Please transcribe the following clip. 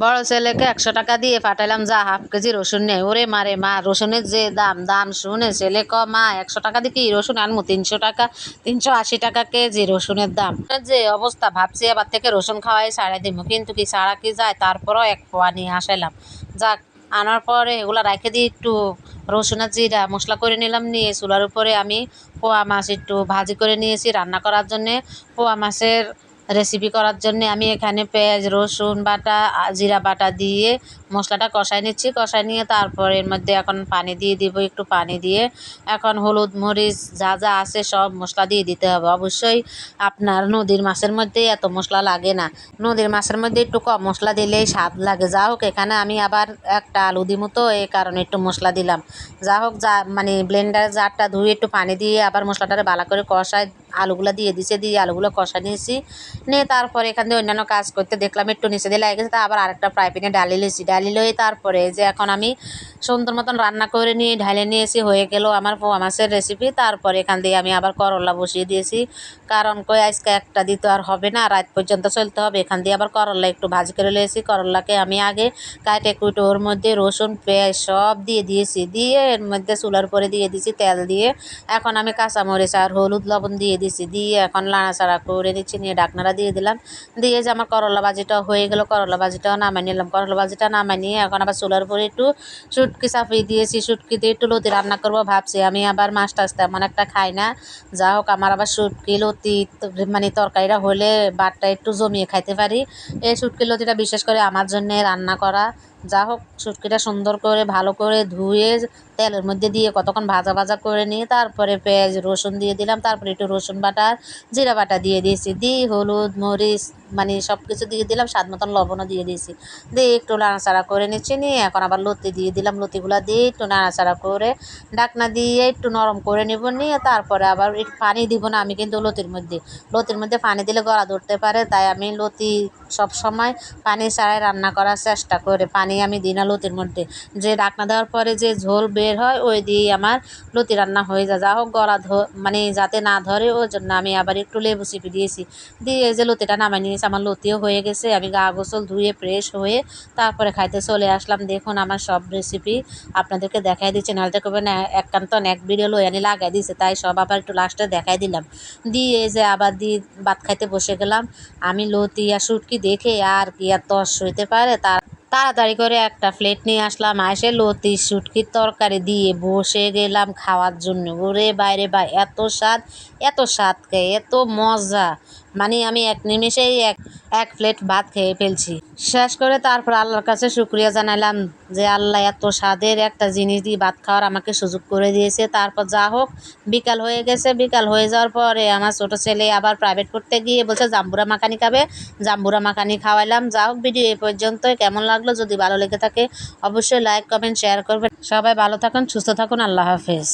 বড় ছেলেকে একশো টাকা দিয়ে পাঠাইলাম, যা হাফ কেজি রসুন নেই। ওরে মারে মা, রসুনের যে দাম দাম শুনে ছেলে ক, মা, একশো টাকা দিয়ে কি রসুন আনব তিনশো টাকা, তিনশো আশি টাকা কেজি রসুনের দাম। যে অবস্থা, ভাবছি এবার থেকে রসুন খাওয়াই ছাড়া দিব কিন্তু কি ছাড়া কি যায়, তারপরও এক পোয়া নিয়ে আসাইলাম। যাক, আনার পরে এগুলো রেখে দিয়ে একটু রসুনের জিরা মশলা করে নিলাম নিয়ে, চুলার উপরে আমি পোয়া মাছ একটু ভাজি করে নিয়েছি রান্না করার জন্যে। পোয়া মাছের রেসিপি করার জন্যে আমি এখানে পেঁয়াজ, রসুন বাটা জিরা বাটা দিয়ে মশলাটা কষাই নিচ্ছি। কষাই নিয়ে তারপর এর মধ্যে এখন পানি দিয়ে দিব, একটু পানি দিয়ে। এখন হলুদ, মরিচ যা যা আছে সব মশলা দিয়ে দিতে হবে। অবশ্যই আপনার নদীর মাছের মধ্যে এত মশলা লাগে না। নদীর মাছের মধ্যে একটু কম মশলা দিলেই স্বাদ লাগে। যা হোক, এখানে আমি আবার একটা আলু দিব তো এই কারণে একটু মশলা দিলাম। যা হোক, যা মানে ব্লেন্ডার জারটা ধুয়ে একটু পানি দিয়ে আবার মশলাটারে ভালো করে কষায় আলুগুলো দিয়ে দিছে, দিয়ে আলুগুলো কষা নিয়েছি। নিয়ে তারপরে এখান দিয়ে অন্যান্য কাজ করতে দেখলাম, একটু নিচে দিয়ে লেগে তা আবার আরেকটা ফ্রাই প্যানে ডালি নিয়েছি ডালি লয়ে তারপরে যে এখন আমি সুন্দর মতন রান্না করে নিয়ে ঢালে নিয়েছি, হয়ে গেল আমার পোয়া মাছের রেসিপি তারপরে এখান দিয়ে আমি আবার করলা বসিয়ে দিয়েছি। কারণ কই আজকে একটা দিতে আর হবে না, রাত পর্যন্ত চলতে হবে। এখান দিয়ে আবার করলা একটু ভাজি করে নিয়েছি করলাকে আমি আগে কাটে কুটে ওর মধ্যে রসুন, পেঁয়াজ সব দিয়ে দিয়েছি। দিয়ে এর মধ্যে চুলার পরে দিয়ে দিয়েছি তেল দিয়ে। এখন আমি কাঁচামরিচ আর হলুদ লবণ দিয়ে দিয়েছি দিয়ে এখন লাড়াচাড়া করে দিচ্ছি, নিয়ে ডাকনারা দিয়ে দিলাম। দিয়ে যে আমার করলা ভাজিটা হয়ে গেল, করলা ভাজিটাও নামাই নিলাম। করলা ভাজিটা নামাই নিয়ে এখন আবার চুলার পরে একটু শুটকি চাপিয়ে দিয়েছি দিয়ে একটু লতি রান্না করব ভাবছি। আমি আবার মাছ টাছ তেমন একটা খাই না। যা হোক, আমার আবার শুটকি, লতি মানে তরকারিটা হলে বাটটা একটু জমিয়ে খাইতে পারি। এই শুটকি লতিটা বিশেষ করে আমার জন্যে রান্না করা যা হোক শুটকিটা সুন্দর করে, ভালো করে ধুয়ে তেলের মধ্যে দিয়ে কতক্ষণ ভাজা ভাজা করে নিয়ে তারপরে পেঁয়াজ রসুন দিয়ে দিলাম। তারপরে একটু রসুন বাটা, জিরা বাটা দিয়ে দিয়েছি। দিয়ে হলুদ, মরিচ মানে সব কিছু দিয়ে দিলাম, স্বাদ মতন লবণও দিয়ে দিয়েছি। দিয়ে একটু নাড়াচাড়া করে নিচ্ছি নিয়ে এখন আবার লতি দিয়ে দিলাম, লতিগুলো দিয়ে একটু নাড়াচাড়া করে ডাকনা দিয়ে একটু নরম করে নেব, নিয়ে তারপরে আবার একটু পানি দিব না, আমি কিন্তু লতির মধ্যে। লতির মধ্যে পানি দিলে গলা ধরতে পারে, তাই আমি লতি সব সময় পানি ছাড়াই রান্না করার চেষ্টা করে, পানি আমি দিই না লতির মধ্যে। যে ডাকনা দেওয়ার পরে যে ঝোল বের হয়, ওই দিয়েই আমার লতি রান্না হয়ে যায়। যা হোক গলা মানে যাতে না ধরে, ওই জন্য আমি আবার একটু লেবু চিপি দিয়েছি। দিয়ে যে লতিটা নামাই নিয়েছি আমার লতিও হয়ে গেছে, আমি গা গোসল ধুয়ে ফ্রেশ হয়ে তারপরে খাইতে চলে আসলাম। দেখুন আমার সব রেসিপি আপনাদেরকে দেখাই দিচ্ছে, নাহলে করবেন একান্ত এক ভিডিও আনি লাগাই দিয়েছে তাই সব আবার একটু লাস্টে দেখাই দিলাম। দিয়ে যে আবার দিয়ে ভাত খাইতে বসে গেলাম, আমি লতি আর শুটকি দেখে আর কি আর তস হইতে পারে, তার তাড়াতাড়ি করে একটা প্লেট নিয়ে আসলাম আসে লতি, শুটকির তরকারি দিয়ে বসে গেলাম খাওয়ার জন্য। ওরে বাইরে বা এত স্বাদ এত স্বাদ এত মজা। মানে আমি এক নিমেষেই এক এক প্লেট ভাত খেয়ে ফেলছি। শেষ করে তারপর আল্লাহর কাছে শুক্রিয়া জানালাম যে আল্লাহ এত স্বাদের একটা জিনিস দিয়ে ভাত খাওয়ার আমাকে সুযোগ করে দিয়েছে। তারপর যা হোক, বিকাল হয়ে গেছে। বিকাল হয়ে যাওয়ার পরে আমার ছোটো ছেলে আবার প্রাইভেট করতে গিয়ে বলছে, জাম্বুরা মাখানি খাবে? জাম্বুরা মাখানি খাওয়াইলাম। যা হোক ভিডিও এ পর্যন্তই। কেমন লাগল? যদি ভালো লেগে থাকে, অবশ্যই লাইক কমেন্ট শেয়ার করবেন। সবাই ভালো থাকুন, সুস্থ থাকুন। আল্লাহ হাফেজ।